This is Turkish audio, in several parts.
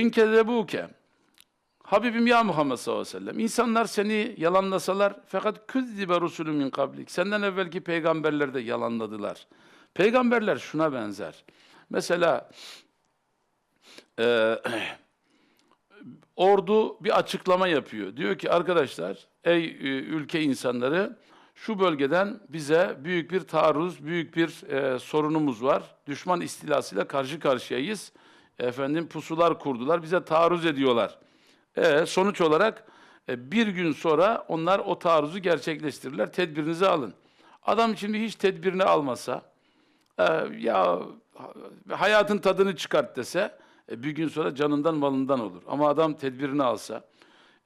Kezebuke. Habibim ya Muhammed sallallahu aleyhi ve sellem. İnsanlar seni yalanlasalar fakat küzzibe rusulü min kablik. Senden evvelki peygamberler de yalanladılar. Peygamberler şuna benzer. Mesela eee, ordu bir açıklama yapıyor. Diyor ki arkadaşlar, ey e, ülke insanları şu bölgeden bize büyük bir taarruz, büyük bir e, sorunumuz var. Düşman istilasıyla karşı karşıyayız. Efendim pusular kurdular, bize taarruz ediyorlar. E, sonuç olarak e, bir gün sonra onlar o taarruzu gerçekleştirirler. Tedbirinizi alın. Adam şimdi hiç tedbirini almasa, e, ya ha- hayatın tadını çıkart dese e, bir gün sonra canından malından olur. Ama adam tedbirini alsa,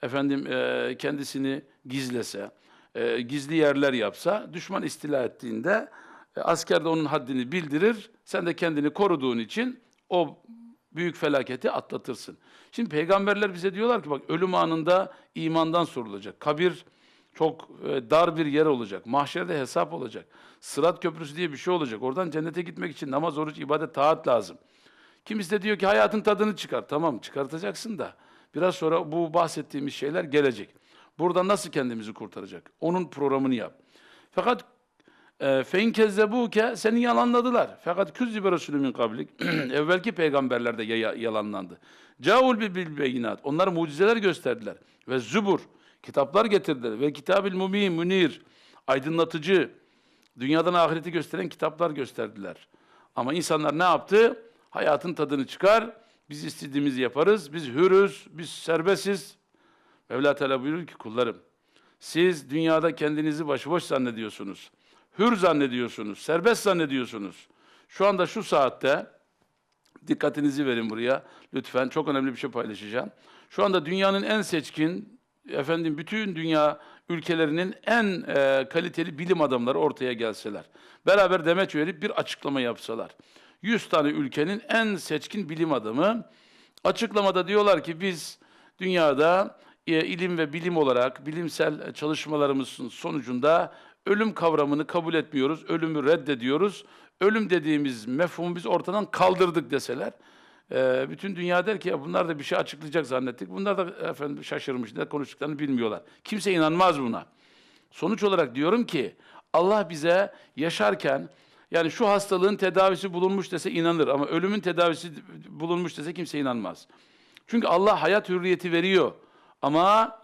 efendim e, kendisini gizlese, e, gizli yerler yapsa, düşman istila ettiğinde e, asker de onun haddini bildirir. Sen de kendini koruduğun için o büyük felaketi atlatırsın. Şimdi peygamberler bize diyorlar ki bak ölüm anında imandan sorulacak. Kabir çok e, dar bir yer olacak. Mahşerde hesap olacak. Sırat köprüsü diye bir şey olacak. Oradan cennete gitmek için namaz, oruç, ibadet, taat lazım. Kimisi de diyor ki hayatın tadını çıkar. Tamam çıkartacaksın da biraz sonra bu bahsettiğimiz şeyler gelecek. Burada nasıl kendimizi kurtaracak? Onun programını yap. Fakat e, fein kezzebuke seni yalanladılar. Fakat küzzibe resulü min kablik. Evvelki peygamberler de ya- yalanlandı. Caul bil beyinat. Onlar mucizeler gösterdiler. Ve zübur. Kitaplar getirdiler. Ve kitabil mubin münir. Aydınlatıcı. Dünyadan ahireti gösteren kitaplar gösterdiler. Ama insanlar ne yaptı? Hayatın tadını çıkar. Biz istediğimizi yaparız. Biz hürüz. Biz serbestiz. Mevla Teala buyuruyor ki kullarım. Siz dünyada kendinizi başıboş zannediyorsunuz. Hür zannediyorsunuz. Serbest zannediyorsunuz. Şu anda şu saatte dikkatinizi verin buraya. Lütfen çok önemli bir şey paylaşacağım. Şu anda dünyanın en seçkin, efendim bütün dünya ülkelerinin en e, kaliteli bilim adamları ortaya gelseler. Beraber demeç verip bir açıklama yapsalar. 100 tane ülkenin en seçkin bilim adamı açıklamada diyorlar ki biz dünyada e, ilim ve bilim olarak bilimsel çalışmalarımızın sonucunda ölüm kavramını kabul etmiyoruz, ölümü reddediyoruz. Ölüm dediğimiz mefhumu biz ortadan kaldırdık deseler, e, bütün dünya der ki ya bunlar da bir şey açıklayacak zannettik. Bunlar da efendim şaşırmış, ne konuştuklarını bilmiyorlar. Kimse inanmaz buna. Sonuç olarak diyorum ki Allah bize yaşarken yani şu hastalığın tedavisi bulunmuş dese inanır ama ölümün tedavisi bulunmuş dese kimse inanmaz. Çünkü Allah hayat hürriyeti veriyor ama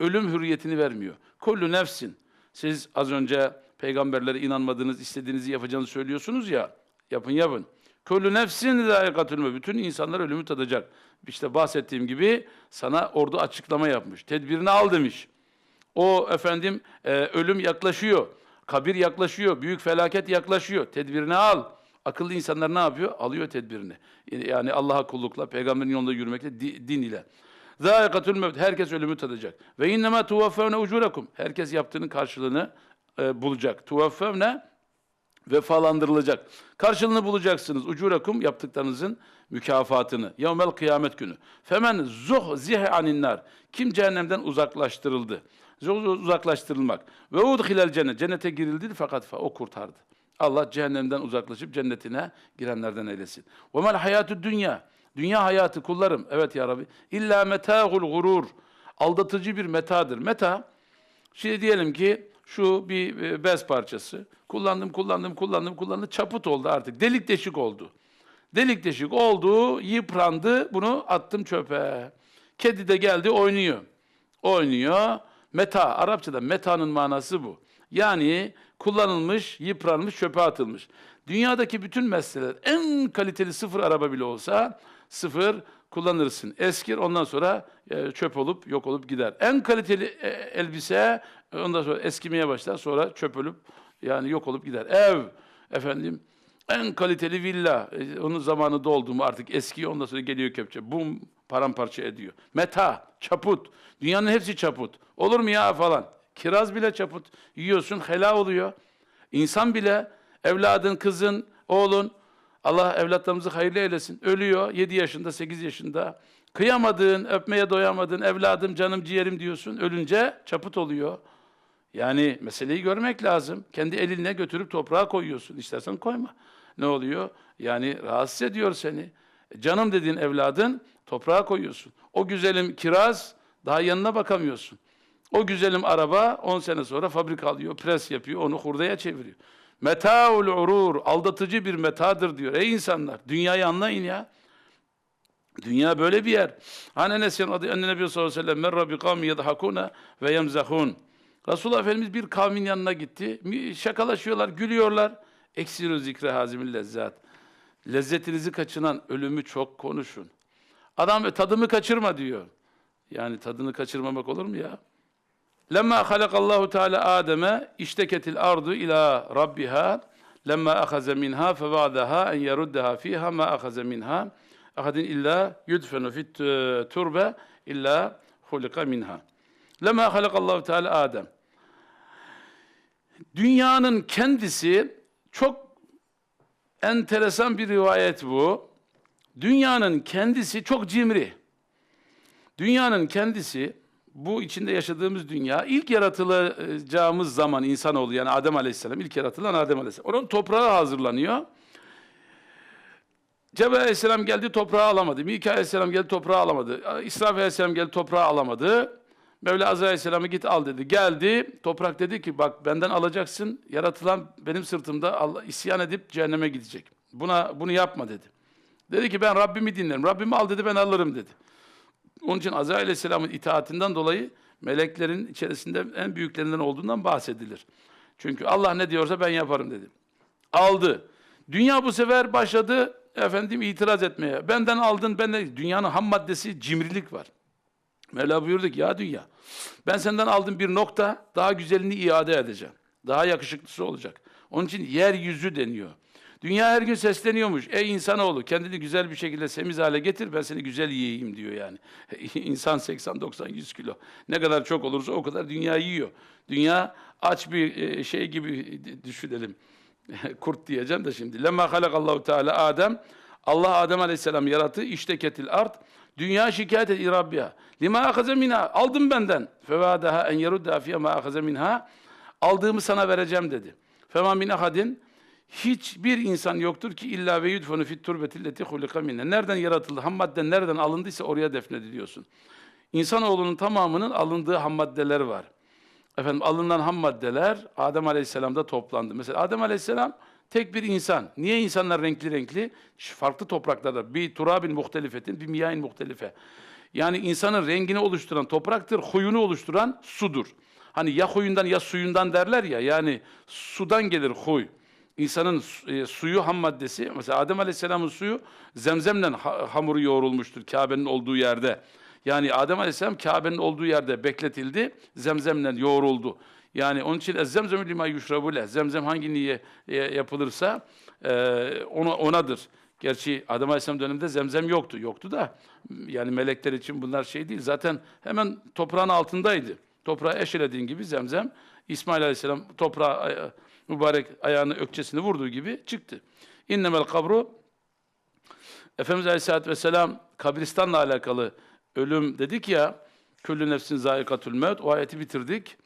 ölüm hürriyetini vermiyor. Kullu nefsin. Siz az önce peygamberlere inanmadığınız, istediğinizi yapacağınızı söylüyorsunuz ya. Yapın yapın. Kullu nefsin zâikatül mevt. Bütün insanlar ölümü tadacak. İşte bahsettiğim gibi sana orada açıklama yapmış. Tedbirini al demiş. O efendim e, ölüm yaklaşıyor. Kabir yaklaşıyor. Büyük felaket yaklaşıyor. Tedbirini al. Akıllı insanlar ne yapıyor? Alıyor tedbirini. Yani Allah'a kullukla, peygamberin yolunda yürümekle, di- din ile. Zâikatül mevt. Herkes ölümü tadacak. Ve innemâ tuvaffevne ucurakum. Herkes yaptığının karşılığını e, bulacak. Tuvaffevne vefalandırılacak. Karşılığını bulacaksınız. Ucurakum yaptıklarınızın mükafatını. Yevmel kıyamet günü. Femen zuh zihe aninnar. Kim cehennemden uzaklaştırıldı. Uzaklaştırılmak. Ve udhilel cennet. Cennete girildi fakat fa o kurtardı. Allah cehennemden uzaklaşıp cennetine girenlerden eylesin. Ve mel hayatü dünya. Dünya hayatı kullarım. Evet ya Rabbi. İlla metâhul gurur. Aldatıcı bir metadır. Meta Şimdi diyelim ki şu bir e, bez parçası. Kullandım, kullandım, kullandım, kullandım. Çaput oldu artık. Delik deşik oldu. Delik deşik oldu, yıprandı. Bunu attım çöpe. Kedi de geldi oynuyor. Oynuyor. Meta, Arapçada meta'nın manası bu. Yani kullanılmış, yıpranmış, çöpe atılmış. Dünyadaki bütün meseleler en kaliteli sıfır araba bile olsa sıfır kullanırsın. Eskir ondan sonra e, çöp olup yok olup gider. En kaliteli e, elbise ondan sonra eskimeye başlar sonra çöp olup yani yok olup gider. Ev efendim en kaliteli villa e, onun zamanı doldu mu artık eskiyor ondan sonra geliyor kepçe bum paramparça ediyor. Meta çaput dünyanın hepsi çaput. Olur mu ya falan. Kiraz bile çaput. Yiyorsun hela oluyor. İnsan bile evladın, kızın, oğlun Allah evlatlarımızı hayırlı eylesin. Ölüyor 7 yaşında, 8 yaşında. Kıyamadığın, öpmeye doyamadığın evladım, canım, ciğerim diyorsun. Ölünce çaput oluyor. Yani meseleyi görmek lazım. Kendi elinle götürüp toprağa koyuyorsun. İstersen koyma. Ne oluyor? Yani rahatsız ediyor seni. Canım dediğin evladın toprağa koyuyorsun. O güzelim kiraz daha yanına bakamıyorsun. O güzelim araba 10 sene sonra fabrika alıyor, pres yapıyor, onu hurdaya çeviriyor. Metaul urur, aldatıcı bir metadır diyor. Ey insanlar, dünyayı anlayın ya. Dünya böyle bir yer. Hani Enes'in adı enne Nebi sallallahu aleyhi ve sellem merra bi kavmi ve yemzahun. Resulullah Efendimiz bir kavmin yanına gitti. Şakalaşıyorlar, gülüyorlar. Eksiru zikre hazimil lezzat. Lezzetinizi kaçıran ölümü çok konuşun. Adam tadımı kaçırma diyor. Yani tadını kaçırmamak olur mu ya? Lemma halakallahu teala Adem'e işteketil ardu ila rabbiha lemma ahaze minha fevadaha en yeruddaha fiha ma ahaze minha ahadin illa yudfenu fit e, turbe illa hulika minha. Lemma halakallahu teala Adem. Dünyanın kendisi çok enteresan bir rivayet bu. Dünyanın kendisi çok cimri. Dünyanın kendisi bu içinde yaşadığımız dünya ilk yaratılacağımız zaman insanoğlu yani Adem Aleyhisselam ilk yaratılan Adem Aleyhisselam. Onun toprağı hazırlanıyor. Cebrail Aleyhisselam geldi toprağı alamadı. Mikail Aleyhisselam geldi toprağı alamadı. İsrafil Aleyhisselam geldi toprağı alamadı. Mevla Azrail Aleyhisselam'a git al dedi. Geldi. Toprak dedi ki bak benden alacaksın. Yaratılan benim sırtımda Allah isyan edip cehenneme gidecek. Buna bunu yapma dedi. Dedi ki ben Rabbimi dinlerim. Rabbimi al dedi ben alırım dedi. Onun için Azrail Aleyhisselam'ın itaatinden dolayı meleklerin içerisinde en büyüklerinden olduğundan bahsedilir. Çünkü Allah ne diyorsa ben yaparım dedi. Aldı. Dünya bu sefer başladı efendim itiraz etmeye. Benden aldın, benden dünyanın ham maddesi cimrilik var. Mevla buyurdu ki ya dünya ben senden aldım bir nokta daha güzelini iade edeceğim. Daha yakışıklısı olacak. Onun için yeryüzü deniyor. Dünya her gün sesleniyormuş. Ey insanoğlu kendini güzel bir şekilde semiz hale getir ben seni güzel yiyeyim diyor yani. İnsan 80 90 100 kilo. Ne kadar çok olursa o kadar dünya yiyor. Dünya aç bir e, şey gibi düşünelim. Kurt diyeceğim de şimdi. Lemma halakallahu teala Adem Allah Adem Aleyhisselam yarattı. İşteketil art. Dünya şikayet et Rabbiha. Lima ahaze minha. Aldım benden. Fevadaha en yerudda fiye ma ahaze minha. Aldığımı sana vereceğim dedi. Fema min ahadin. Hiçbir insan yoktur ki illa ve yudfunu fit turbetilleti hulika minne. Nereden yaratıldı? Ham madde nereden alındıysa oraya defnediliyorsun. İnsanoğlunun tamamının alındığı ham maddeler var. Efendim alınan ham maddeler Adem Aleyhisselam'da toplandı. Mesela Adem Aleyhisselam tek bir insan. Niye insanlar renkli renkli? Farklı topraklarda bir turabin muhtelifetin, bir miyain muhtelife. Yani insanın rengini oluşturan topraktır, huyunu oluşturan sudur. Hani ya huyundan ya suyundan derler ya, yani sudan gelir huy. İnsanın e, suyu ham maddesi, mesela Adem Aleyhisselam'ın suyu zemzemle ha- hamuru yoğrulmuştur Kabe'nin olduğu yerde. Yani Adem Aleyhisselam Kabe'nin olduğu yerde bekletildi, zemzemle yoğruldu. Yani onun için zemzem lima yuşrabule. Zemzem hangi niye e, yapılırsa e, ona onadır. Gerçi Adem Aleyhisselam döneminde zemzem yoktu. Yoktu da yani melekler için bunlar şey değil. Zaten hemen toprağın altındaydı. Toprağı eşelediğin gibi zemzem İsmail Aleyhisselam toprağa mübarek ayağını ökçesini vurduğu gibi çıktı. İnnemel kabru Efendimiz Aleyhisselatü Vesselam kabristanla alakalı ölüm dedik ya küllü nefsin zayikatül mevt o ayeti bitirdik.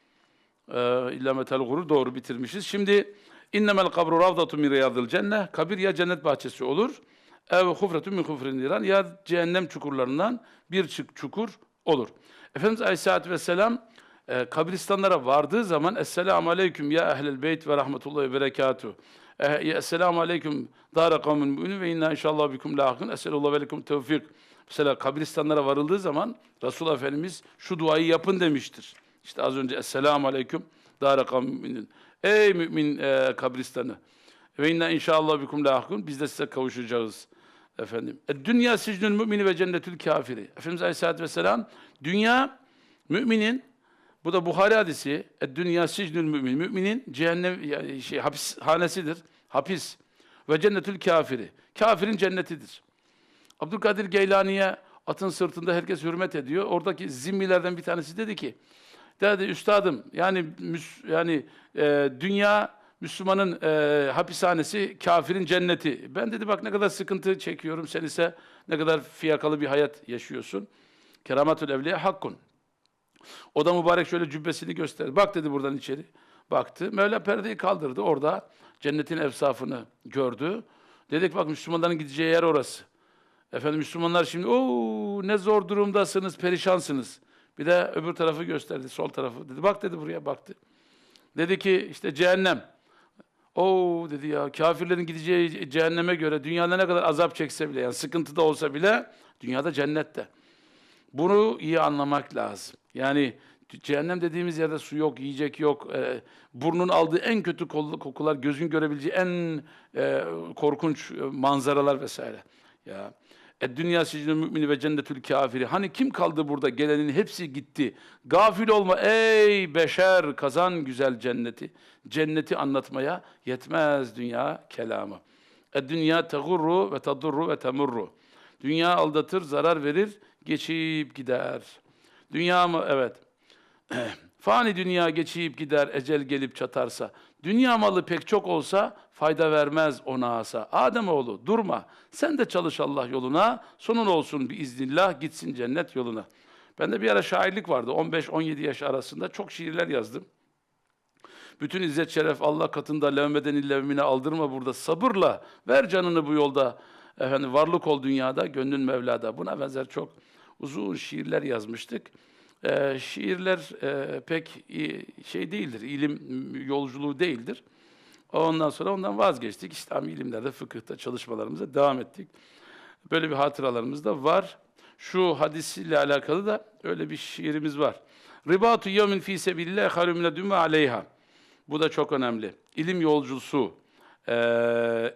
Ee, İlla metal gurur doğru bitirmişiz. Şimdi innemel kabru ravdatu min riyadil cenne kabir ya cennet bahçesi olur ev hufretun min hufrin niran ya cehennem çukurlarından bir çık çukur olur. Efendimiz Aleyhisselatü Vesselam e, kabristanlara vardığı zaman Esselamu Aleyküm ya ehlel beyt ve rahmetullahi ve berekatuhu. E, ya Esselamu Aleyküm dâre kavmin mü'minin ve inna inşallah bikum lâhakın. Esselullah ve lekum tevfik. Mesela kabristanlara varıldığı zaman Resulullah Efendimiz şu duayı yapın demiştir. İşte az önce Esselamu Aleyküm dâre kavmin. Ey mümin e, kabristanı. Ve inna inşallah bikum lâhakın. Biz de size kavuşacağız efendim. E, dünya sicnül mümini ve cennetül kafiri. Efendimiz Aleyhisselatü Vesselam dünya müminin bu da Buhari hadisi. Dünya sicnül mümin. Müminin cehennem yani şey hapishanesidir. Hapis. Ve cennetül kafiri. Kafirin cennetidir. Abdülkadir Geylani'ye atın sırtında herkes hürmet ediyor. Oradaki zimmilerden bir tanesi dedi ki, dedi üstadım yani yani e, dünya Müslümanın e, hapishanesi, kafirin cenneti. Ben dedi bak ne kadar sıkıntı çekiyorum, sen ise ne kadar fiyakalı bir hayat yaşıyorsun. Keramatül evliya hakkun. O da mübarek şöyle cübbesini gösterdi. Bak dedi buradan içeri. Baktı. Mevla perdeyi kaldırdı. Orada cennetin efsafını gördü. Dedik bak Müslümanların gideceği yer orası. Efendim Müslümanlar şimdi o ne zor durumdasınız, perişansınız. Bir de öbür tarafı gösterdi, sol tarafı. Dedi bak dedi buraya baktı. Dedi ki işte cehennem. O dedi ya kafirlerin gideceği cehenneme göre dünyada ne kadar azap çekse bile yani sıkıntıda olsa bile dünyada cennette. Bunu iyi anlamak lazım. Yani cehennem dediğimiz yerde su yok, yiyecek yok. E, burnun aldığı en kötü kokular, gözün görebileceği en e, korkunç e, manzaralar vesaire. Ya e, dünya sicnül mümini ve cennetül kafiri. Hani kim kaldı burada? Gelenin hepsi gitti. Gafil olma ey beşer kazan güzel cenneti. Cenneti anlatmaya yetmez dünya kelamı. E dünya tegurru ve tadurru ve temurru. Dünya aldatır, zarar verir, geçip gider. Dünya mı? Evet. Fani dünya geçip gider, ecel gelip çatarsa. Dünya malı pek çok olsa fayda vermez ona asa. Ademoğlu durma, sen de çalış Allah yoluna, sonun olsun bir iznillah, gitsin cennet yoluna. Bende bir ara şairlik vardı, 15-17 yaş arasında çok şiirler yazdım. Bütün izzet şeref Allah katında levmeden levmine aldırma burada sabırla ver canını bu yolda efendim varlık ol dünyada gönlün Mevla'da buna benzer çok uzun şiirler yazmıştık. Ee, şiirler e, pek şey değildir ilim yolculuğu değildir. Ondan sonra ondan vazgeçtik. İslami ilimlerde, fıkıhta çalışmalarımıza devam ettik. Böyle bir hatıralarımız da var. Şu hadisiyle alakalı da öyle bir şiirimiz var. Ribatu yevmin fi sebilillah hayrun min dümme aleyha. Bu da çok önemli. İlim yolcusu eee,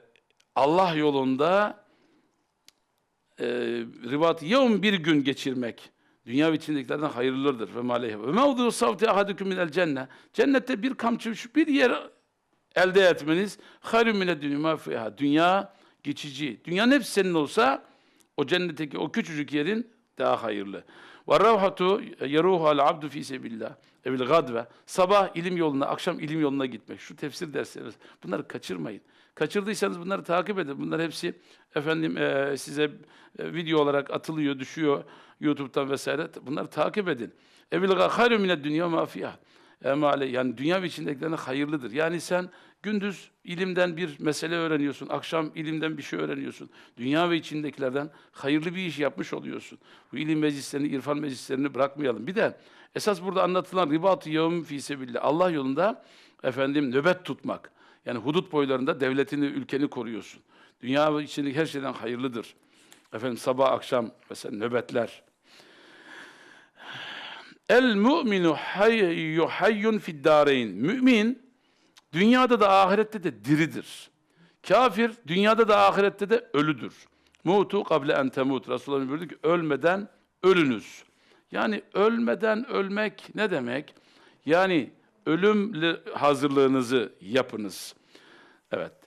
Allah yolunda eee ribat yevm bir gün geçirmek dünya içindekilerden hayırlıdır ve maleyhe. Ve mevdu savti ahadüküm minel cenne. Cennette bir kamçı bir yer elde etmeniz hayrun mine dünya fiha. Dünya geçici. Dünyanın hepsi senin olsa o cennetteki o küçücük yerin daha hayırlı. Ve ravhatu yeruhu al abdu fi sebillah. Evil gadve. Sabah ilim yoluna, akşam ilim yoluna gitmek. Şu tefsir dersleriniz. Bunları kaçırmayın. Kaçırdıysanız bunları takip edin. Bunlar hepsi efendim eee, size e, video olarak atılıyor, düşüyor YouTube'dan vesaire. Bunları takip edin. Evil hayru mine dünya ma fiha. Emale yani dünya içindekilerine hayırlıdır. Yani sen gündüz ilimden bir mesele öğreniyorsun, akşam ilimden bir şey öğreniyorsun. Dünya ve içindekilerden hayırlı bir iş yapmış oluyorsun. Bu ilim meclislerini, irfan meclislerini bırakmayalım. Bir de esas burada anlatılan ribat-ı yevm fi sebillah. Allah yolunda efendim nöbet tutmak. Yani hudut boylarında devletini, ülkeni koruyorsun. Dünya içindeki her şeyden hayırlıdır. Efendim sabah akşam mesela nöbetler. El mu'minu hayyu hayyun fid. Mümin dünyada da ahirette de diridir. Kafir dünyada da ahirette de ölüdür. Mutu kable en temut. Resulullah buyurdu ki ölmeden ölünüz. Yani ölmeden ölmek ne demek? Yani ölüm hazırlığınızı yapınız. Evet.